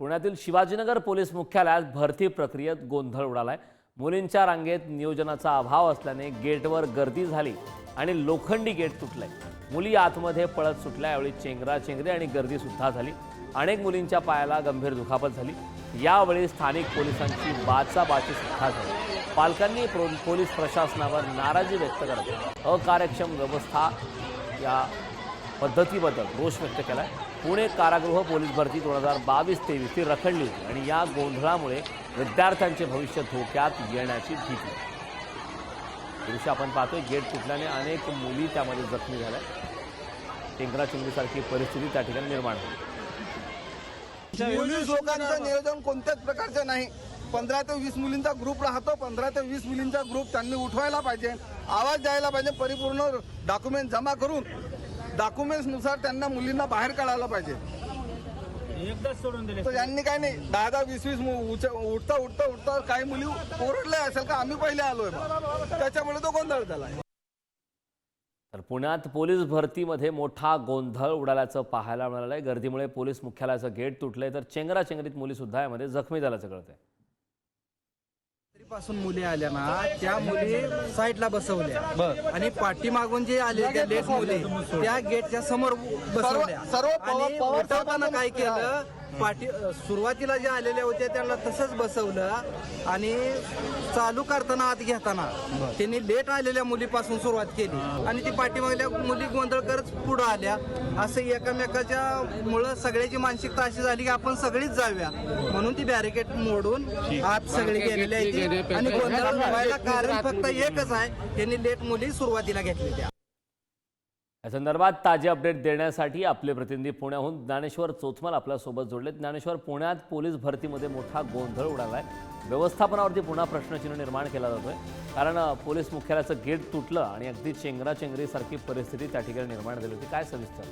पुण्यातील शिवाजीनगर पोलीस मुख्यालयात भरती प्रक्रियेत गोंधळ उडालाय. मुलींच्या रांगेत नियोजनाचा अभाव असल्याने गेटवर गर्दी झाली आणि लोखंडी गेट तुटलंय. मुली आतमध्ये पळत सुटल्या यावेळी चेंगराचेंगरी आणि गर्दी सुद्धा झाली. अनेक मुलींच्या पायाला गंभीर दुखापत झाली. यावेळी स्थानिक पोलिसांची बाचाबाची सुद्धा झाली. पालकांनी प्रो- पोलीस प्रशासनावर नाराजी व्यक्त करत अकार्यक्षम व्यवस्था या पद्धतीबद्दल रोष व्यक्त केला आहे पुणे कारागृह पोलीस भरती दोन हजार बावीस तेवीस ती रखडली होती आणि या गोंधळामुळे विद्यार्थ्यांचे भविष्य धोक्यात येण्याची भीती दृश्य आपण पाहतोय गेट तुटल्याने अनेक मुली त्यामध्ये जखमी झाल्या. टेंगराचेंगरीसारखी परिस्थिती त्या ठिकाणी निर्माण झाली. पोलीस लोकांचं नियोजन कोणत्याच प्रकारचं नाही. पंधरा ते वीस मुलींचा ग्रुप राहतो. पंधरा ते वीस मुलींचा ग्रुप त्यांनी उठवायला पाहिजे. आवाज द्यायला पाहिजे. परिपूर्ण डॉक्युमेंट जमा करून डॉक्युमेंट्सनुसार त्यांना मुलींना बाहेर काढायला पाहिजे. एकदाच सोडून दिले. तर यांनी काय नाही दहा दहा वीस वीस मु- उच- उठता उठता उठता काही मुली ओरडल्या असेल का आम्ही पहिले आलोय बा. त्याच्यामुळे तो गोंधळ झाला. तर पुण्यात पोलीस भरतीमध्ये मोठा गोंधळ उडाल्याचं पाहायला मिळालं आहे गर्दीमुळे पोलीस मुख्यालयाचं गेट तुटलंय तर चेंगराचेंगरीत मुली सुद्धा यामध्ये जखमी झाल्याचं कळतंय. पासून मुली आल्या ना त्या मुली साईडला बसवल्या. आणि पाठीमागून जे आले त्या लेट मुली त्या गेटच्या समोर बसवल्या. आणि काय केलं पाठी सुरुवातीला जे आलेल्या होत्या त्यांना तसंच बसवलं आणि चालू करताना आत घेताना त्यांनी लेट आलेल्या मुलीपासून सुरुवात केली. आणि ती पाठीमागल्या मुली गोंधळ करत पुढे आल्या. असं एकमेकाच्या मुळे सगळ्याची मानसिकता अशी झाली की आपण सगळीच जाऊया. म्हणून ती बॅरिकेड मोडून आत सगळी गेलेली आहे. आणि गोंधळ व्हायला कारण फक्त एकच आहे त्यांनी लेट मुली सुरुवातीला घेतलेल्या या संदर्भात ताजे अपडेट देण्यासाठी आपले प्रतिनिधी पुण्याहून ज्ञानेश्वर चोथमल आपल्यासोबत जोडलेत. ज्ञानेश्वर पुण्यात पोलीस भरतीमध्ये मोठा गोंधळ उडालाय. व्यवस्थापनावरती पुन्हा प्रश्नचिन्ह निर्माण केला जातोय. कारण पोलीस मुख्यालयाचं गेट तुटलं आणि अगदी चेंगराचेंगरीसारखी परिस्थिती त्या ठिकाणी निर्माण झाली होती. काय सविस्तर?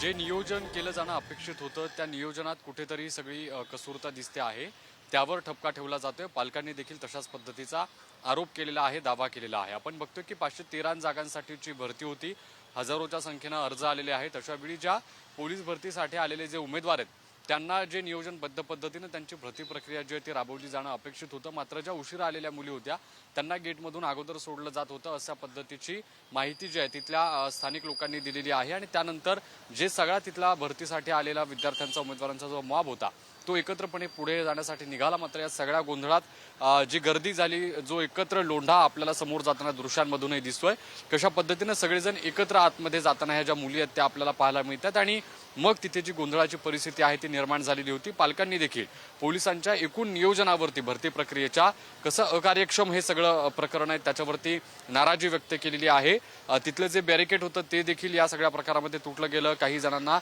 जे नियोजन केलं जाणं अपेक्षित होतं त्या नियोजनात कुठेतरी सगळी कसुरता कसूरता दिसते आहे. त्यावर ठपका ठेवला जातोय. पालकांनी देखील तशाच पद्धतीचा आरोप केलेला आहे दावा केलेला आहे. आपण बघतोय की पाचशे तेरा जागांसाठीची भरती होती. हजारोच्या संख्येनं अर्ज आलेले आहेत. अशा वेळी ज्या पोलीस भरतीसाठी आलेले जे उमेदवार आहेत त्यांना जे नियोजनबद्ध पद्धतीनं त्यांची भरती प्रक्रिया जी आहे ती राबवली जाणं अपेक्षित होतं. मात्र ज्या उशिरा आलेल्या मुली होत्या त्यांना गेटमधून अगोदर सोडलं जात होतं अशा पद्धतीची माहिती जी आहे तिथल्या स्थानिक लोकांनी दिलेली आहे. आणि त्यानंतर जे सगळा तिथला भरतीसाठी आलेला विद्यार्थ्यांचा उमेदवारांचा जो मॉब होता तो एकत्रपणे पुढे जाण्यासाठी निघाला. मात्र या सगळ्या गोंधळात जी गर्दी झाली जो एकत्र लोंढा आपल्याला समोर जाताना दृश्यांमधूनही दिसतोय. कशा पद्धतीनं सगळेजण एकत्र आतमध्ये जाताना ह्या ज्या मुली आहेत त्या आपल्याला पाहायला मिळतात. आणि मग तिथे जी गोंधळाची परिस्थिती आहे ती निर्माण झालेली होती. पालकांनी देखील पोलिसांच्या एकूण नियोजनावरती भरती प्रक्रियेच्या कसं अकार्यक्षम हे सगळं प्रकरण आहे त्याच्यावरती नाराजी व्यक्त केलेली आहे. तिथलं जे बॅरिकेड होतं ते देखील या सगळ्या प्रकारामध्ये तुटलं गेलं. काही जणांना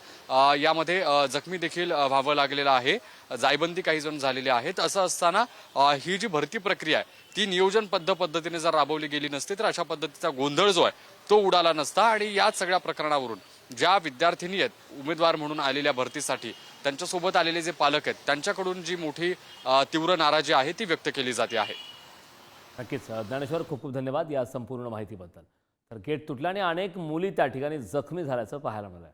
यामध्ये जखमी देखील व्हावं लागलेलं आहे. जायबंदी काही जण झालेले आहेत. असं असताना ही जी भरती प्रक्रिया आहे ती नियोजनबद्ध पद्धतीने जर राबवली गेली नसती तर अशा पद्धतीचा गोंधळ जो आहे तो उडाला नसता. आणि याच सगळ्या प्रकरणावरून ज्या विद्यार्थिनी आहेत उमेदवार म्हणून आलेल्या भरतीसाठी त्यांच्यासोबत आलेले जे पालक आहेत त्यांच्याकडून जी मोठी तीव्र नाराजी आहे ती व्यक्त केली जाते आहे. नक्कीच ज्ञानेश्वर खूप खूप धन्यवाद या संपूर्ण माहितीबद्दल. तर गेट तुटल्याने अनेक मुली त्या ठिकाणी जखमी झाल्याचं पाहायला मिळालं